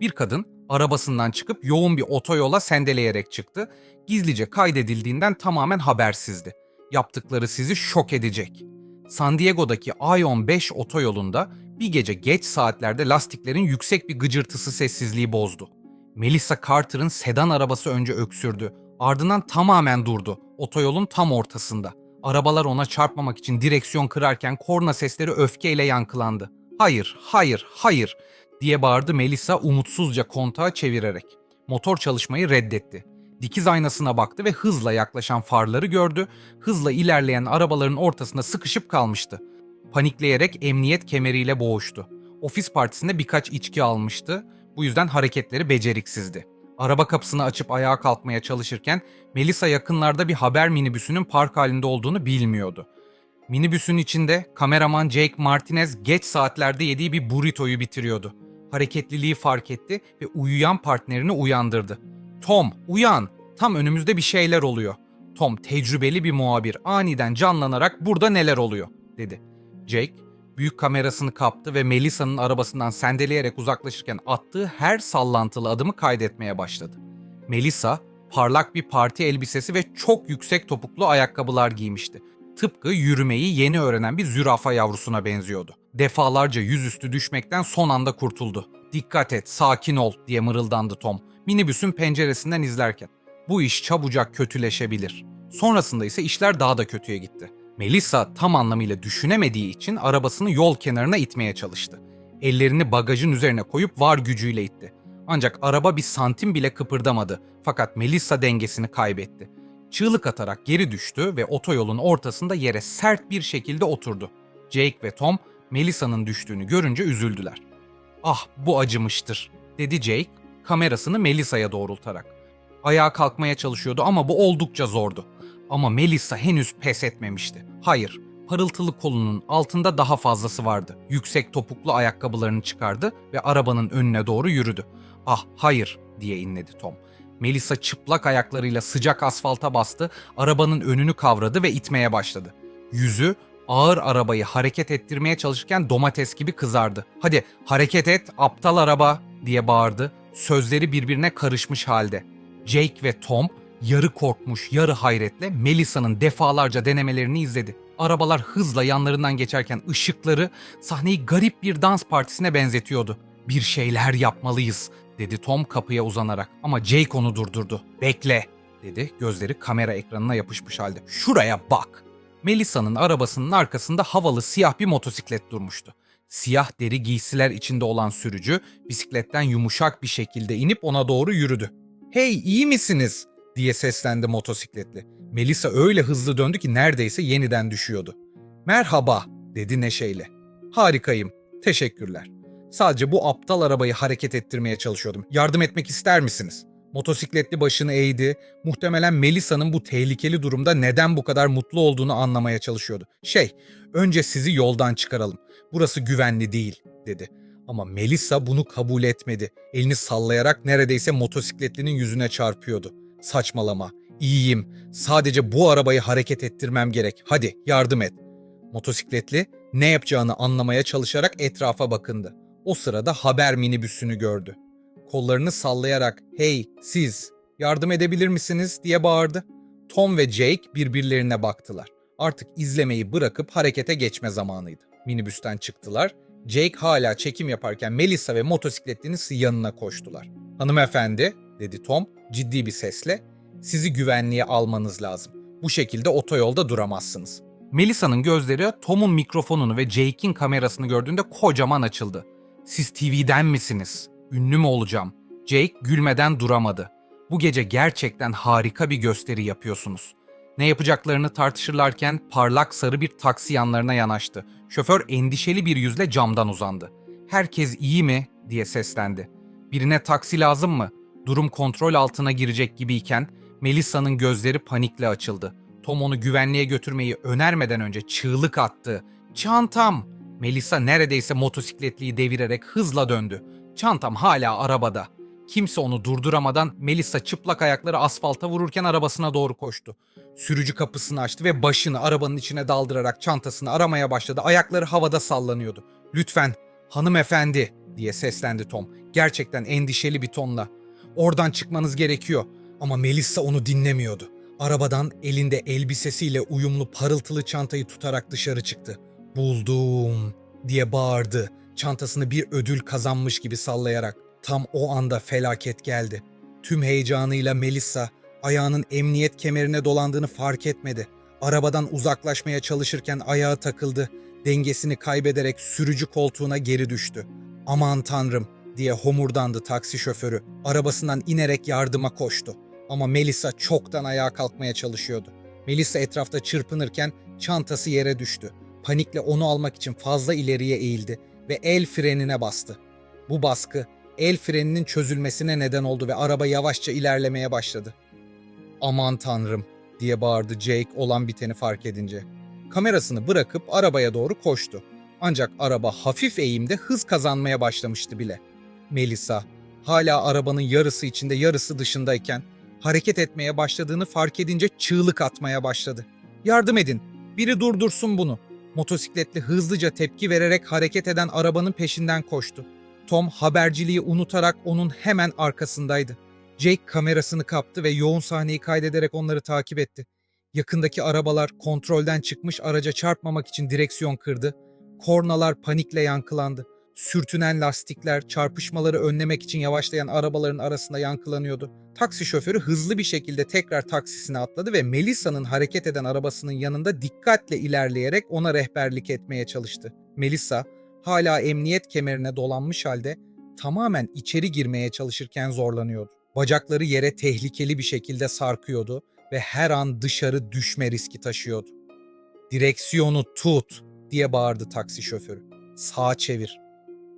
Bir kadın arabasından çıkıp yoğun bir otoyola sendeleyerek çıktı. Gizlice kaydedildiğinden tamamen habersizdi. Yaptıkları sizi şok edecek. San Diego'daki I-15 otoyolunda bir gece geç saatlerde lastiklerin yüksek bir gıcırtısı sessizliği bozdu. Melissa Carter'ın sedan arabası önce öksürdü. Ardından tamamen durdu. Otoyolun tam ortasında. Arabalar ona çarpmamak için direksiyon kırarken korna sesleri öfkeyle yankılandı. Hayır, hayır, hayır diye bağırdı Melissa umutsuzca kontağı çevirerek. Motor çalışmayı reddetti. Dikiz aynasına baktı ve hızla yaklaşan farları gördü. Hızla ilerleyen arabaların ortasında sıkışıp kalmıştı. Panikleyerek emniyet kemeriyle boğuştu. Ofis partisinde birkaç içki almıştı. Bu yüzden hareketleri beceriksizdi. Araba kapısını açıp ayağa kalkmaya çalışırken Melissa yakınlarda bir haber minibüsünün park halinde olduğunu bilmiyordu. Minibüsün içinde kameraman Jake Martinez geç saatlerde yediği bir burritoyu bitiriyordu. Hareketliliği fark etti ve uyuyan partnerini uyandırdı. Tom, uyan. Tam önümüzde bir şeyler oluyor. Tom tecrübeli bir muhabir aniden canlanarak burada neler oluyor dedi. Jake büyük kamerasını kaptı ve Melissa'nın arabasından sendeleyerek uzaklaşırken attığı her sallantılı adımı kaydetmeye başladı. Melissa parlak bir parti elbisesi ve çok yüksek topuklu ayakkabılar giymişti. Tıpkı yürümeyi yeni öğrenen bir zürafa yavrusuna benziyordu. Defalarca yüzüstü düşmekten son anda kurtuldu. Dikkat et, sakin ol diye mırıldandı Tom. Minibüsün penceresinden izlerken. Bu iş çabucak kötüleşebilir. Sonrasında ise işler daha da kötüye gitti. Melissa tam anlamıyla düşünemediği için arabasını yol kenarına itmeye çalıştı. Ellerini bagajın üzerine koyup var gücüyle itti. Ancak araba bir santim bile kıpırdamadı. Fakat Melissa dengesini kaybetti. Çığlık atarak geri düştü ve otoyolun ortasında yere sert bir şekilde oturdu. Jake ve Tom Melissa'nın düştüğünü görünce üzüldüler. Ah bu acımıştır dedi Jake kamerasını Melissa'ya doğrultarak. Ayağa kalkmaya çalışıyordu ama bu oldukça zordu. Ama Melissa henüz pes etmemişti. Hayır, parıltılı kolunun altında daha fazlası vardı. Yüksek topuklu ayakkabılarını çıkardı ve arabanın önüne doğru yürüdü. Ah hayır diye inledi Tom. Melissa çıplak ayaklarıyla sıcak asfalta bastı, arabanın önünü kavradı ve itmeye başladı. Yüzü ağır arabayı hareket ettirmeye çalışırken domates gibi kızardı. Hadi hareket et aptal araba diye bağırdı. Sözleri birbirine karışmış halde. Jake ve Tom yarı korkmuş yarı hayretle Melissa'nın defalarca denemelerini izledi. Arabalar hızla yanlarından geçerken ışıkları sahneyi garip bir dans partisine benzetiyordu. Bir şeyler yapmalıyız dedi Tom kapıya uzanarak ama Jake onu durdurdu. Bekle dedi gözleri kamera ekranına yapışmış halde. Şuraya bak. Melissa'nın arabasının arkasında havalı siyah bir motosiklet durmuştu. Siyah deri giysiler içinde olan sürücü bisikletten yumuşak bir şekilde inip ona doğru yürüdü. "Hey, iyi misiniz?" diye seslendi motosikletli. Melissa öyle hızlı döndü ki neredeyse yeniden düşüyordu. "Merhaba." dedi neşeyle. "Harikayım. Teşekkürler. Sadece bu aptal arabayı hareket ettirmeye çalışıyordum. Yardım etmek ister misiniz?" Motosikletli başını eğdi. Muhtemelen Melissa'nın bu tehlikeli durumda neden bu kadar mutlu olduğunu anlamaya çalışıyordu. Şey, önce sizi yoldan çıkaralım. Burası güvenli değil, dedi. Ama Melissa bunu kabul etmedi. Elini sallayarak neredeyse motosikletlinin yüzüne çarpıyordu. Saçmalama. İyiyim. Sadece bu arabayı hareket ettirmem gerek. Hadi yardım et. Motosikletli ne yapacağını anlamaya çalışarak etrafa bakındı. O sırada haber minibüsünü gördü. Kollarını sallayarak "Hey siz yardım edebilir misiniz?" diye bağırdı. Tom ve Jake birbirlerine baktılar. Artık izlemeyi bırakıp harekete geçme zamanıydı. Minibüsten çıktılar. Jake hala çekim yaparken Melissa ve motosikletlinin yanına koştular. Hanımefendi, dedi Tom ciddi bir sesle, sizi güvenliğe almanız lazım. Bu şekilde otoyolda duramazsınız. Melissa'nın gözleri Tom'un mikrofonunu ve Jake'in kamerasını gördüğünde kocaman açıldı. Siz TV'den misiniz? Ünlü mü olacağım? Jake gülmeden duramadı. Bu gece gerçekten harika bir gösteri yapıyorsunuz. Ne yapacaklarını tartışırlarken parlak sarı bir taksi yanlarına yanaştı. Şoför endişeli bir yüzle camdan uzandı. Herkes iyi mi? diye seslendi. Birine taksi lazım mı? Durum kontrol altına girecek gibiyken Melissa'nın gözleri panikle açıldı. Tom onu güvenliğe götürmeyi önermeden önce çığlık attı. Çantam! Melissa neredeyse motosikletliyi devirerek hızla döndü. Çantam hala arabada. Kimse onu durduramadan Melissa çıplak ayakları asfalta vururken arabasına doğru koştu. Sürücü kapısını açtı ve başını arabanın içine daldırarak çantasını aramaya başladı. Ayakları havada sallanıyordu. "Lütfen hanımefendi." diye seslendi Tom. Gerçekten endişeli bir tonla. Oradan çıkmanız gerekiyor. Ama Melissa onu dinlemiyordu. Arabadan elinde elbisesiyle uyumlu parıltılı çantayı tutarak dışarı çıktı. Buldum diye bağırdı. Çantasını bir ödül kazanmış gibi sallayarak. Tam o anda felaket geldi. Tüm heyecanıyla Melissa ayağının emniyet kemerine dolandığını fark etmedi. Arabadan uzaklaşmaya çalışırken ayağı takıldı. Dengesini kaybederek sürücü koltuğuna geri düştü. Aman tanrım diye homurdandı taksi şoförü. Arabasından inerek yardıma koştu. Ama Melissa çoktan ayağa kalkmaya çalışıyordu. Melissa etrafta çırpınırken çantası yere düştü. Panikle onu almak için fazla ileriye eğildi ve el frenine bastı. Bu baskı el freninin çözülmesine neden oldu ve araba yavaşça ilerlemeye başladı. Aman tanrım diye bağırdı Jake olan biteni fark edince. Kamerasını bırakıp arabaya doğru koştu. Ancak araba hafif eğimde hız kazanmaya başlamıştı bile. Melissa hala arabanın yarısı içinde yarısı dışındayken hareket etmeye başladığını fark edince çığlık atmaya başladı. Yardım edin, biri durdursun bunu. Motosikletli hızlıca tepki vererek hareket eden arabanın peşinden koştu. Tom haberciliği unutarak onun hemen arkasındaydı. Jake kamerasını kaptı ve yoğun sahneyi kaydederek onları takip etti. Yakındaki arabalar kontrolden çıkmış araca çarpmamak için direksiyon kırdı. Kornalar panikle yankılandı. Sürtünen lastikler çarpışmaları önlemek için yavaşlayan arabaların arasında yankılanıyordu. Taksi şoförü hızlı bir şekilde tekrar taksisine atladı ve Melissa'nın hareket eden arabasının yanında dikkatle ilerleyerek ona rehberlik etmeye çalıştı. Melissa hala emniyet kemerine dolanmış halde tamamen içeri girmeye çalışırken zorlanıyordu. Bacakları yere tehlikeli bir şekilde sarkıyordu ve her an dışarı düşme riski taşıyordu. Direksiyonu tut diye bağırdı taksi şoförü. Sağa çevir.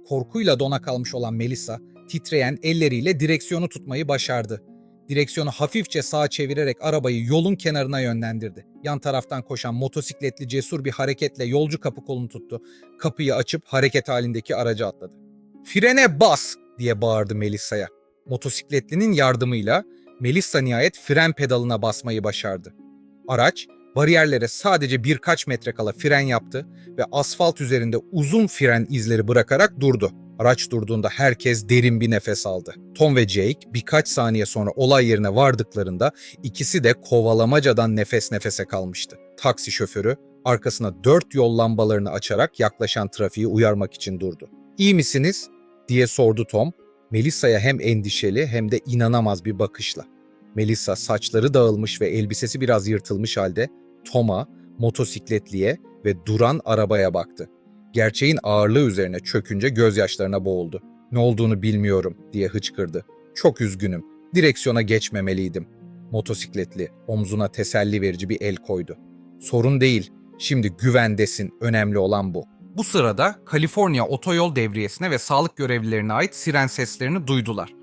Korkuyla dona kalmış olan Melissa titreyen elleriyle direksiyonu tutmayı başardı. Direksiyonu hafifçe sağa çevirerek arabayı yolun kenarına yönlendirdi. Yan taraftan koşan motosikletli cesur bir hareketle yolcu kapı kolunu tuttu. Kapıyı açıp hareket halindeki araca atladı. Frene bas diye bağırdı Melissa'ya. Motosikletlinin yardımıyla Melissa nihayet fren pedalına basmayı başardı. Araç bariyerlere sadece birkaç metre kala fren yaptı ve asfalt üzerinde uzun fren izleri bırakarak durdu. Araç durduğunda herkes derin bir nefes aldı. Tom ve Jake birkaç saniye sonra olay yerine vardıklarında ikisi de kovalamacadan nefes nefese kalmıştı. Taksi şoförü arkasına dört yol lambalarını açarak yaklaşan trafiği uyarmak için durdu. İyi misiniz? diye sordu Tom. Melissa'ya hem endişeli hem de inanamaz bir bakışla. Melissa saçları dağılmış ve elbisesi biraz yırtılmış halde Tom'a, motosikletliye ve duran arabaya baktı. Gerçeğin ağırlığı üzerine çökünce gözyaşlarına boğuldu. Ne olduğunu bilmiyorum diye hıçkırdı. Çok üzgünüm. Direksiyona geçmemeliydim. Motosikletli omzuna teselli verici bir el koydu. Sorun değil. Şimdi güvendesin. Önemli olan bu. Bu sırada Kaliforniya otoyol devriyesine ve sağlık görevlilerine ait siren seslerini duydular.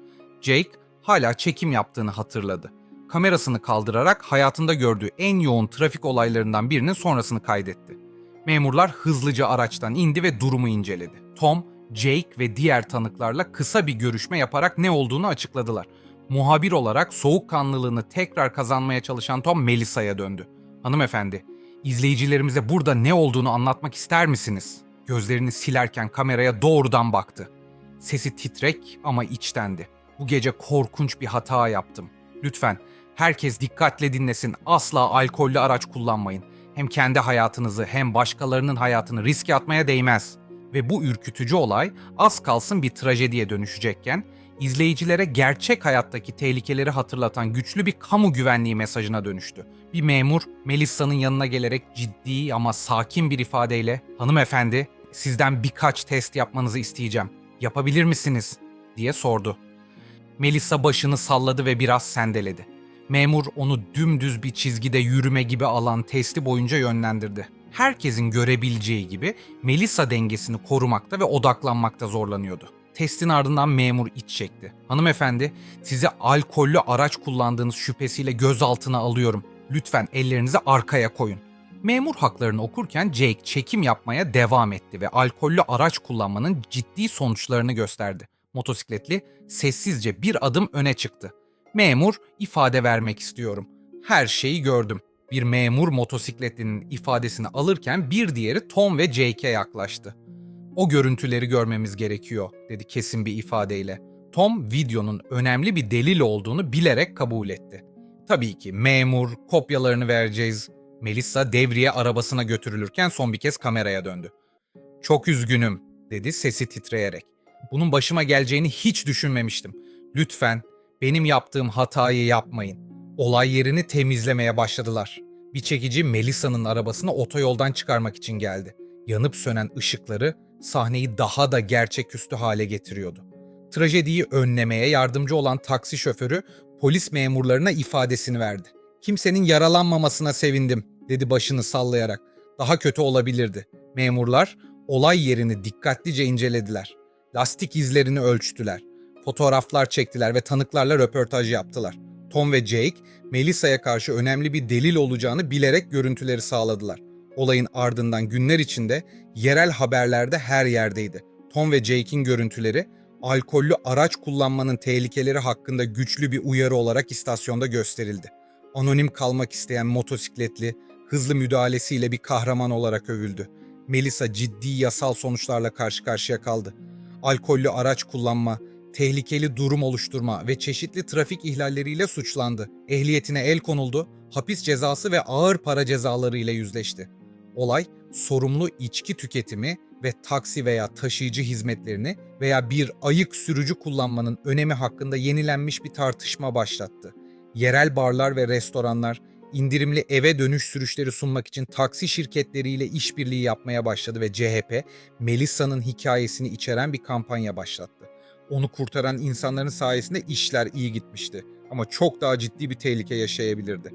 Jake hala çekim yaptığını hatırladı. Kamerasını kaldırarak hayatında gördüğü en yoğun trafik olaylarından birinin sonrasını kaydetti. Memurlar hızlıca araçtan indi ve durumu inceledi. Tom, Jake ve diğer tanıklarla kısa bir görüşme yaparak ne olduğunu açıkladılar. Muhabir olarak soğukkanlılığını tekrar kazanmaya çalışan Tom Melissa'ya döndü. Hanımefendi, izleyicilerimize burada ne olduğunu anlatmak ister misiniz? Gözlerini silerken kameraya doğrudan baktı. Sesi titrek ama içtendi. Bu gece korkunç bir hata yaptım. Lütfen herkes dikkatle dinlesin. Asla alkollü araç kullanmayın. Hem kendi hayatınızı hem başkalarının hayatını riske atmaya değmez. Ve bu ürkütücü olay az kalsın bir trajediye dönüşecekken izleyicilere gerçek hayattaki tehlikeleri hatırlatan güçlü bir kamu güvenliği mesajına dönüştü. Bir memur Melissa'nın yanına gelerek ciddi ama sakin bir ifadeyle "Hanımefendi, sizden birkaç test yapmanızı isteyeceğim. Yapabilir misiniz?" diye sordu. Melissa başını salladı ve biraz sendeledi. Memur onu dümdüz bir çizgide yürüme gibi alan testi boyunca yönlendirdi. Herkesin görebileceği gibi Melissa dengesini korumakta ve odaklanmakta zorlanıyordu. Testin ardından memur iç çekti. Hanımefendi, sizi alkollü araç kullandığınız şüphesiyle gözaltına alıyorum. Lütfen ellerinizi arkaya koyun. Memur haklarını okurken Jake çekim yapmaya devam etti ve alkollü araç kullanmanın ciddi sonuçlarını gösterdi. Motosikletli sessizce bir adım öne çıktı. Memur, ifade vermek istiyorum. Her şeyi gördüm. Bir memur motosikletlinin ifadesini alırken bir diğeri Tom ve Jake'e yaklaştı. O görüntüleri görmemiz gerekiyor, dedi kesin bir ifadeyle. Tom videonun önemli bir delil olduğunu bilerek kabul etti. Tabii ki memur, kopyalarını vereceğiz. Melissa devriye arabasına götürülürken son bir kez kameraya döndü. Çok üzgünüm, dedi sesi titreyerek. Bunun başıma geleceğini hiç düşünmemiştim. Lütfen benim yaptığım hatayı yapmayın. Olay yerini temizlemeye başladılar. Bir çekici Melissa'nın arabasını otoyoldan çıkarmak için geldi. Yanıp sönen ışıkları sahneyi daha da gerçeküstü hale getiriyordu. Trajediyi önlemeye yardımcı olan taksi şoförü polis memurlarına ifadesini verdi. Kimsenin yaralanmamasına sevindim, dedi başını sallayarak. Daha kötü olabilirdi. Memurlar olay yerini dikkatlice incelediler. Lastik izlerini ölçtüler. Fotoğraflar çektiler ve tanıklarla röportaj yaptılar. Tom ve Jake, Melissa'ya karşı önemli bir delil olacağını bilerek görüntüleri sağladılar. Olayın ardından günler içinde yerel haberlerde her yerdeydi. Tom ve Jake'in görüntüleri alkollü araç kullanmanın tehlikeleri hakkında güçlü bir uyarı olarak istasyonda gösterildi. Anonim kalmak isteyen motosikletli, hızlı müdahalesiyle bir kahraman olarak övüldü. Melissa ciddi yasal sonuçlarla karşı karşıya kaldı. Alkollü araç kullanma, tehlikeli durum oluşturma ve çeşitli trafik ihlalleriyle suçlandı. Ehliyetine el konuldu, hapis cezası ve ağır para cezaları ile yüzleşti. Olay, sorumlu içki tüketimi ve taksi veya taşıyıcı hizmetlerini veya bir ayık sürücü kullanmanın önemi hakkında yenilenmiş bir tartışma başlattı. Yerel barlar ve restoranlar indirimli eve dönüş sürüşleri sunmak için taksi şirketleriyle işbirliği yapmaya başladı ve CHP, Melissa'nın hikayesini içeren bir kampanya başlattı. Onu kurtaran insanların sayesinde işler iyi gitmişti ama çok daha ciddi bir tehlike yaşayabilirdi.